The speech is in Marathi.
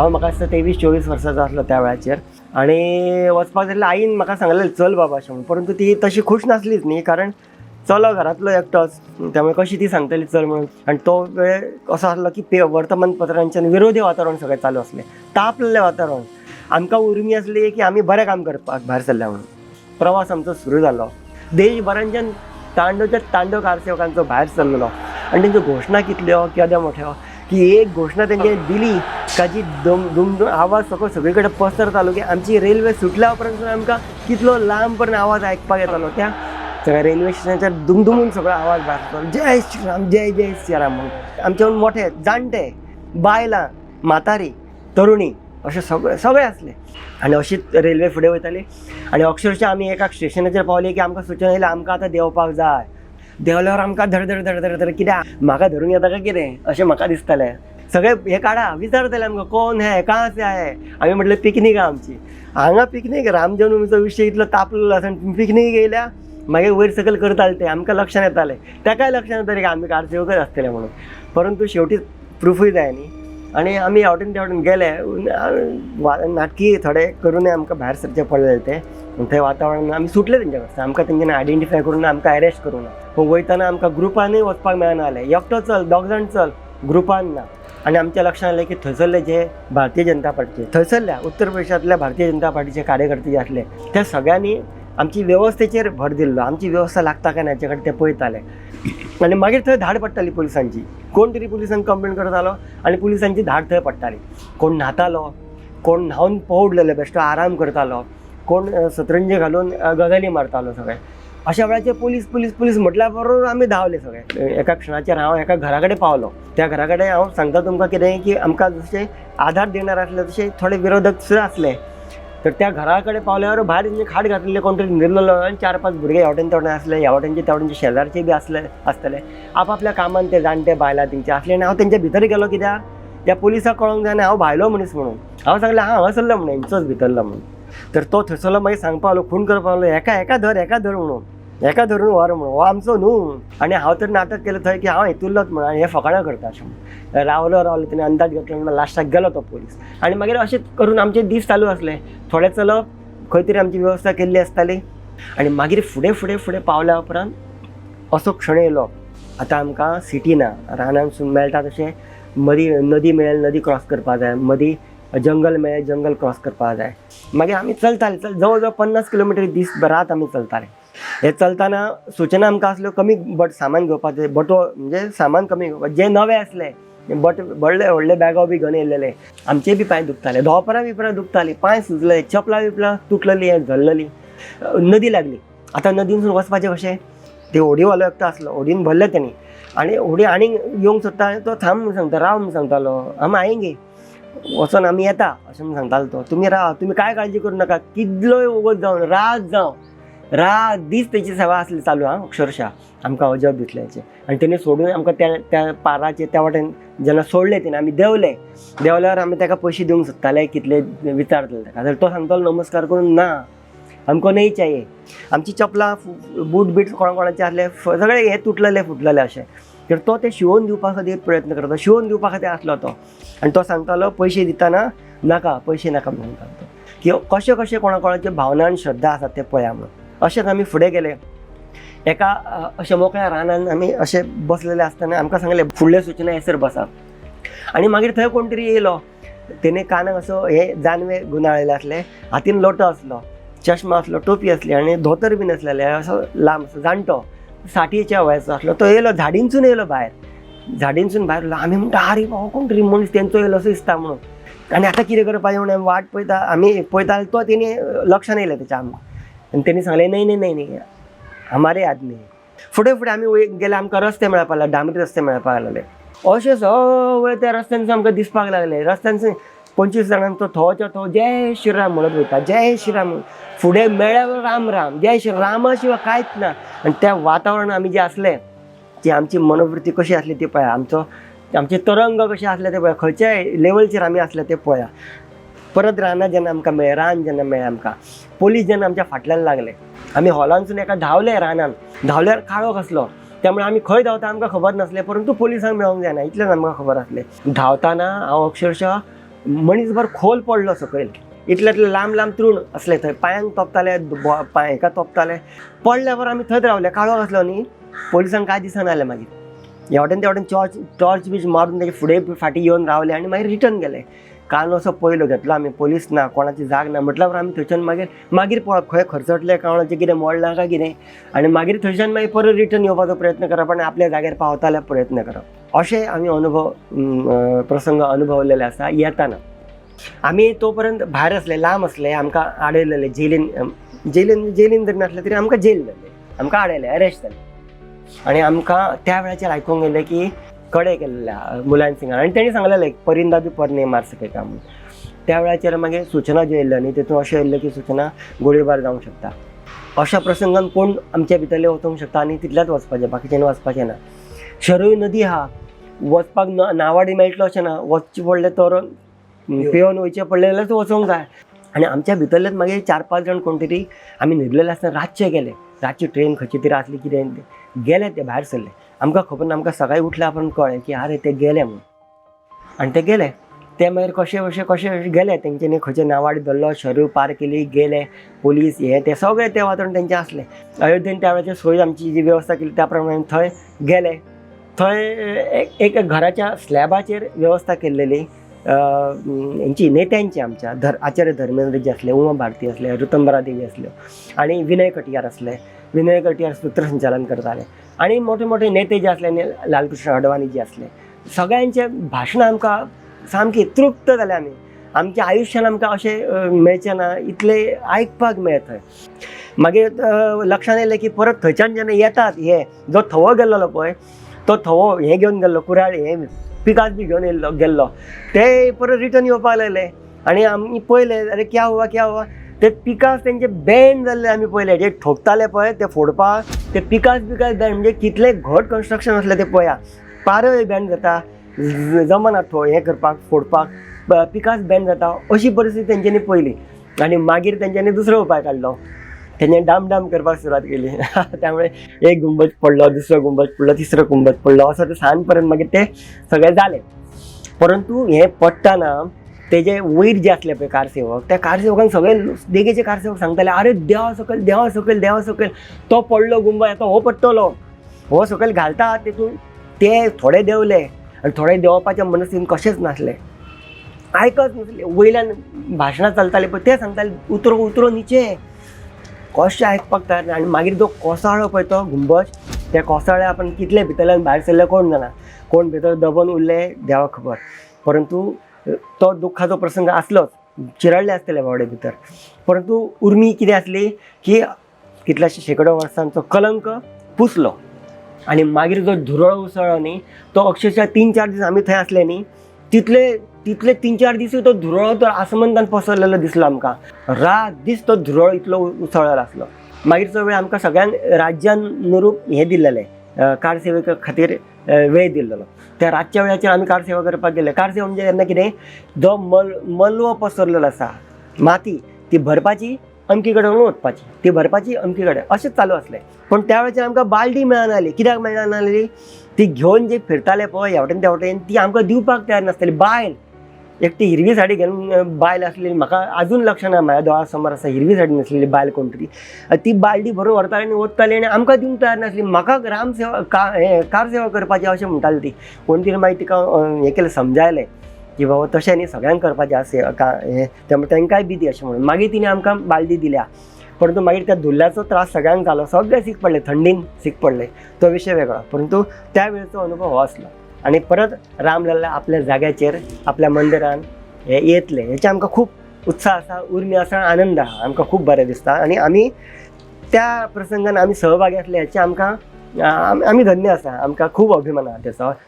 हांव म्हाका दिसता तेवीस चोवीस वर्साचो आसलो त्या वेळाचेर आनी वचपाक जाल्यार आईन म्हाका सांगलेलें चल बाबा अशें म्हणून परंतु ती तशी खूश नासलीच न्ही कारण चलो घरांतलो एकटोच. त्यामुळे कशी ती सांगतली चल म्हणून. आनी तो वेळ असो आसलो की पे वर्तमानपत्रांच्यान विरोधी वातावरण सगळें चालू आसलें तापलेलें वातावरण. आमकां उर्मी आसली की आमी बरें काम करपाक भायर सरल्या म्हणून. प्रवास आमचो सुरू जालो देशभरांच्यान तांडोच्या तांडो कारसेवकांचो भायर सरलेलो. आनी तेंच्यो घोशणा कितल्यो हो, केद्या मोठ्यो हो, की एक घोशणा तेंचे दिली ताची दम दुम दुम आवाज सगळो सगळे कडेन पसरतालो की आमची रेल्वे सुटल्या उपरांत सुद्दां आमकां कितलो लांब पर्यंत आवाज आयकपाक येतालो त्या सगळ्या रेल्वे स्टेशनाचेर दुमदुमून सगळो आवाज भारतालो जय श्रीराम जय जय श्रीराम म्हणून. आमचे मोठे जाणटे बायलां म्हातारी तरुणी अशे सगळे सगळे आसले आनी अशीच रेल्वे फुडें वयताली आनी अक्षरशः आमी एका स्टेशनाचेर पावले की आमकां सुचना येयलें आमकां आतां देंवपाक जाय. देंवल्यावर आमकां धड धड धड धड धड कित्याक म्हाका धरून येता काय कितें? अशें म्हाका दिसतालें. सगळे हे काडा विचारताले आमकां कोण हे का से आहे आमी म्हटलें पिकनीक आहे आमची. हांगा पिकनीक राम विशय इतलो तापलेलो आसा आनी पिकनीक येयल्या मागीर वयर सकयल करताले ते आमकां लक्षान येतालें तेकाय लक्षांत येतालें की आमी कारसेवकच आसतले म्हणून. परंतु शेवटी प्रुफूय जाय न्ही आनी आमी हेवटेन तेवटेन गेले वा- नाटकी थोडे करूनय आमकां भायर सरचें पडलें ते. थंय वातावरण आमी सुटले तेंच्या कडसून आमकां तेंच्यांनी आयडेंटिफाय करून आमकां अरेस्ट करूंक ना पूण वयताना आमकां ग्रुपानूय वचपाक मेळना जालें एकटो चल दोग जाण चल ग्रुपान. ना आनी आमच्या लक्षात आलं की थंयसरले जे भारतीय जनता पार्टीचे थंयसरल्या उत्तर प्रदेशांतल्या भारतीय जनता पार्टीचे कार्यकर्ते जे आसले त्या सगळ्यांनी आमची वेवस्थेचेर भर दिल्लो. आमची वेवस्था लागता काय ना हाचे कडेन ते पळयताले आनी मागीर थंय धाड पडटाली पुलिसांची. कोण तरी पुलिसांक कंप्लेन करतालो आनी पुलिसांची धाड थंय पडटाली. कोण न्हातालो कोण न्हावन पवडलेलो बेश्टो आराम करतालो कोण सतरंजी घालून गजाली मारतालो सगळे. अशा वेळाचेर पुलीस पुलीस पुलीस म्हटल्या बरोबर आमी धांवले सगळे. एका क्षणाचेर हांव एका घरा कडेन पावलो. त्या घरा कडेन हांव सांगता तुमकां कितें की आमकां जशें आधार देणार आसले तशे थोडे विरोधक सुद्दां आसले तर त्या घरा कडेन पावल्यावर भायर तेंचे खाट घातलेले कोण तरी निर्लेलो आनी चार पांच भुरगे हेवटेन तेवटेन आसले हेवटेनचे तेवटेनचे शेजारचे बी आसले आसतले आपआपल्या कामान ते जाणटे बायलां तेंचे आसले आनी हांव तेंच्या भितर गेलो कित्याक त्या पुलिसाक कळोंक जाय आनी हांव भायलो मनीस म्हणून. हांव सांगलें हांव हांगासरलो म्हणून हेंचोच भितरलो म्हणून. तर तो थंयसरलो मागीर सांगपा लागलो खून करपा लागलो एका एका धर एका धर म्हणून. एका धरून व्हर म्हणून. हो आमचो न्हू आनी हांव तर नाटक केलें थंय की हांव येतुल्लोच म्हणून आनी हे फकाणां करता अशें रावलो रावलो तेणें अंदाज घेतलो म्हणून लास्टाक गेलो तो पुलीस. आनी मागीर अशेंच करून आमचे दीस चालू आसले थोडे चलप खंय तरी आमची वेवस्था केल्ली आसताली आनी मागीर फुडें फुडें फुडें पावल्या उपरांत असो क्षण येयलो आतां आमकां सिटी ना रानानसून मेळटा तशें मदीं नदी मेळ्ळी नदी क्रॉस करपा जाय. मदीं जंगल मेळ्ळें जंगल क्रॉस करपा जाय मागीर आमी चलताले चल जवळ जवळ पन्नास किलोमिटर दीस रात आमी चलताले हे चलताना सुचना आमकां आसल्यो कमी बट सामान घेवपाचें बटो म्हणजे सामान कमी घेवपाचें जे नवे आसले बट व्हडले व्हडले बॅगो बी घेवन येयलेले आमचे बी पांय दुखताले धोपरां बिपरां दुखतालीं पांय सुजले चपलां बिपलां तुटलेलीं हें झल्ललीं नदी लागली। आतां नदीनसून वचपाचें कशें ते होडीवालो एकटो आसलो होडीन भरले तेणी आनी होडी आनीक येवंक सोदता आनी तो थांब म्हूण सांगता राव म्हूण सांगतालो आमी आयेंगे वचोन आमी येता अशें म्हण सांगतालो तो. तुमी राव तुमी कांय काळजी करूं नाका. कितलोय वगत जावन रात जावं रात दीस तेची सेवा आसली चालू आं अक्षरशः. आमकां अजब दिसलें हेचें आनी तेणी सोडून आमकां त्या त्या पाराचेर त्या वाटेन जेन्ना सोडले तेन्ना आमी देंवले. देंवल्यावर आमी ताका पयशे दिवंक सोदताले कितले विचारतले ताका जर तो सांगतालो नमस्कार करून ना. आमको नाही चाये आमची चपलां बूट बीट कोणा कोणाचे आसले सगळे हे तुटलेले फुटलेले अशें तर तो ते शिवोन दिवपा खातीर प्रयत्न करता. शिवोवन दिवपा खातीर आसलो तो. आनी तो सांगतालो पयशे दिताना नाका पयशे नाका म्हणून सांगता. की कशे कशे कोणा कोणाचे भावना आनी श्रद्धा आसात ते पळया म्हणून. अशेंच आमी फुडें गेले. एका अ, अशे मोकळ्या रानान आमी अशे बसलेले आसतना आमकां सांगले फुडले सुचना हेसर बसा. आनी मागीर थंय कोण तरी येयलो. तेणे कानाक असो हे जानवे गुंडाळलेले आसले. हातीन लोटो आसलो. चश्मा आसलो टोपी आसली आनी धोतर बीन आसलेले असो लांब असो जाणटो. साठयेच्या वयाचो आसलो तो येयलो झाडींचून येयलो भायर झाडींसून भायर आम्ही आमी म्हणटा आरे कोण तरी मनीस तेंचो येयलो असो दिसता म्हणून. आनी आतां कितें करपाचें म्हणून आमी वाट पळयता आमी पळयताले तो तेणी लक्षान येयलें त्याच्या आमकां आनी तेणी सांगलें नाही नाही नाही नाही हमारे आदमी फुडें फुडें आमी गेले आमकां रस्ते मेळपाक लागले डांबरी रस्ते मेळपाक लागले अशे सगळे त्या रस्त्यांसून आमकां दिसपाक लागले रस्त्यांसून पंचवीस जाणांचो थोच्या थो जय श्रीराम म्हणत वयता जय श्रीराम. म्हणून. फुडें मेळ्यार राम राम. जय श्री रामा शिवाय कांयच ना. आनी त्या वातावरण आमी जे आसले ती आमची मनोवृत्ती कशी आसली ती पळया आमचो आमचे तरंग कशे आसले ते पळया खंयच्याय लेवलचेर आमी आसले ते पळया परत रानां जेन्ना आमकां मेळ्ळें रान जेन्ना मेळ्ळें आमकां. पोलीस जेन्ना आमच्या फाटल्यान लागले. आमी हॉलानसून एका धांवले रानान. धांवल्यार काळोख आसलो त्यामुळे आमी खंय धांवता आमकां खबर नासलें परंतु पोलिसांक मेळोंक जायना इतलेंच आमकां खबर आसलें धांवताना हांव अक्षरशः मनीसभर खोल पडलो सकयल इतले इतले लांब लांब तृण असले थंय पांयांक तोपताले पांय हेका तोपताले. पडल्या बरोबर आमी थंयच रावले काळो आसलो न्ही पोलिसांक कांय दिसना जालें मागीर हेवटेन तेवटेन टॉर्च टॉर्च बीच मारून तेजे फुडें फाटीं येवन रावले आनी मागीर रिटर्न गेले. कान असो पयलो घेतलो आमी पोलीस ना कोणाची जाग ना म्हटल्यार आमी थंयच्यान मागीर मागीर पळप खंय खर्चटले कावणाचें कितें मोडलां काय कितें आनी मागीर थंयच्यान मागीर परत रिटर्न येवपाचो प्रयत्न करप आनी आपल्या जाग्यार पावताले प्रयत्न करप असे आमी अनुभव प्रसंग अनुभवलेले आसा येताना. आमी तो पर्यंत भायर असले लांब असले आमकां आडयलेले जेलीन जेलीन जेलीन जरी नासले तरी आमकां जेल जाले आमकां आडयले अरेस्ट जाले आनी आमकां त्या वेळाचेर आयकूंक येयलें की कडे केल्ल्या मुलायम सिंगान आनी तेणी सांगलेलें परिंदा बी परने मार सकेका म्हणून त्या वेळाचेर मागीर सूचना ज्यो येयल्ल्यो न्ही तितून अशें येयल्लें की सूचना गोळीबार जावंक शकता. अशा प्रसंगान कोण आमच्या भितरले वचूंक शकता आनी तितल्याच वचपाचें बाकीच्यांनी वचपाचें ना. शरय नदी आहा वचपाक नावाडी मेळटलो अशें ना वचचें पडलें तर पेंवन वयचें पडलें जाल्यार वचोंक जाय. आनी आमच्या भितरलेच मागीर चार पांच जाण कोण तरी आमी न्हिदलेले आसतना रातचे गेले. रातची ट्रेन खंयची तरी आसली कितें. गेले ते भायर सरले. आमकां खबर ना आमकां सकाळीं उठल्या आपण कळ्ळें की आरे ते गेले म्हणून. आनी ते गेले. ते मागीर कशे कशे कशे कशे गेले तेंच्यांनी खंयचे नावाडी धरलो शरीर पार केली गेले पोलीस हे ते सगळे ते वातावरण तेंचें असलें अयोध्येन त्या वेळाचेर सोय आमची जी वेवस्था केली त्या प्रमाणे थंय गेले. थंय एक एक घराच्या स्लॅबाचेर वेवस्था केल्लेली हेंची नेत्यांची आमच्या धर आचार्य धर्मेंद्र जे असले उमा भारती असले ऋतंबरा देवी असल्यो आणि विनय कटियार असले. विनय कटियार सूत्रसंचालन करताले आणि मोठे मोठे नेते जे असले नी लालकृष्ण अडवाणी जे असले सगळ्यांचे भाशणां आमकां सामकी तृप्त जाले आमी आमच्या आयुश्यान आमकां अशें मेळचें ना इतले आयकपाक मेळत थंय मागीर अं, लक्षांत येयलें की परत थंयच्यान जेन्ना येतात हे जो थवो गेल्लो पळय तो थवो हे घेवन गेल्लो कुराळ हे पिकास बी घेवन येयल्लो गेल्लो ते परत रिटर्न येवपाक लागले. आनी आमी पयले अरे क्या हुआ क्या हुआ? ते पिकास तेंचे बँड जाल्ले आमी पयले जे ठोकताले पळय ते फोडपाक ते पिकास पिकास बँड म्हणजे कितले घट कन्स्ट्रक्शन आसलें ते पळया पारय बँड जाता जमना थो हो, हें करपाक फोडपाक पिकास बँड जाता अशी परिस्थिती तेंच्यांनी पयली. आनी मागीर तेंच्यांनी दुसरो उपाय काडलो तेणें डाम डाम करपाक सुरवात केली. त्यामुळे एक गुंबज पडलो दुसरो गुंबज पडलो तिसरो गुंबज पडलो. असो ते सांज पर्यंत मागीर ते सगळें जालें परंतु हे पडटाना तेजे वयर जे असले पळय कारसेवक त्या कारसेवकांक सगळे देगेचे कारसेवक सांगताले अरे देवा सकयल देवा सकयल देवा सकयल तो पडलो गुंबज आता हो पडटलो हो सकयल घालता तेतून ते थोडे देवले आनी थोडे देंवपाच्या मनस्थितीन कशेंच नासले आयकच नासले. वयल्यान भाशणां चलताले पळय ते सांगताले उतरो उतरो निचे. कशें आयकपाक तयार ना आनी मागीर जो कोसाळो पळय तो गुंबज त्या कोसाळ्या आपण कितले भितरल्यान भायर सरले कोण जाणा. कोण भितर दबून उरले देवा खबर. परंतु तो दुःखाचो प्रसंग आसलोच. चिरडले आसतले बावडे भितर. परंतु उर्मी कितें आसली की कितल्याशे शेकडो वर्सांचो कलंक पुसलो. आनी मागीर जो धुरळो उसळ्ळो न्ही तो अक्षरशः तीन चार दीस आमी थंय असले न्ही तितले तितले तीन चार दीस तो धुरळ तो आसमंतान पसरलेलो दिसलो आमकां. रात दीस तो धुरळ इतलो उसळलेलो आसलो मागीरचो वेळ आमकां सगळ्यांक राज्यान अनुरूप हें दिल्लेलें कारसेवे खातीर वेळ दिल्लो. त्या रातच्या वेळाचेर आमी कारसेवा करपाक गेले. कारसेवा म्हणजे तेन्ना कितें? जो मल मलवो पसरलेलो आसा माती ती भरपाची अमकी कडेन वचपाची ती भरपाची अमकी कडेन अशेंच चालू आसलें. पूण त्या वेळाचेर आमकां बालदी मेळनासली कित्याक मेळनासली ती घेवन जे फिरताले पळय ह्या वटेन त्या वटेन ती आमकां दिवपाक तयार नासताली. बायल एकटी हिरवी साडी घेवन बायल आसलेली म्हाका अजून लक्ष ना म्हाज्या दोळा समोर आसा हिरवी साडी नासलेली बायल कोण तरी ती बालदी भरून व्हरताली आनी वताली आनी आमकां दिवंक तयार नासली. म्हाका राम सेवा का हें कार सेवा करपाची अशें म्हणटाली ती. कोण तरी मागीर तिका हें केलें समजायलें की बाबा तशें न्ही सगळ्यांक करपाचें आसा का हें त्यामुळे तांकांय बी दी अशें म्हणून. मागीर तिणें आमकां बालदी दिल्या. परंतु मागीर त्या धुल्ल्याचो त्रास सगळ्यांक जालो सगळे सीक पडले थंडीन सीक पडले. तो विशय वेगळो. परंतु त्या वेळेचो अनुभव हो आसलो आनी परत रामलल्ला आपल्या जाग्याचेर आपल्या मंदिरान हे येतले. हेचे आमकां खूब उत्साह आसा उर्मी आसा आनंद आहा आमकां खूब बरें दिसता. आनी आमी त्या प्रसंगान आमी सहभागी आसले हेचे आमकां आमी धन्य आसा आमकां खूब अभिमान आहा तेचो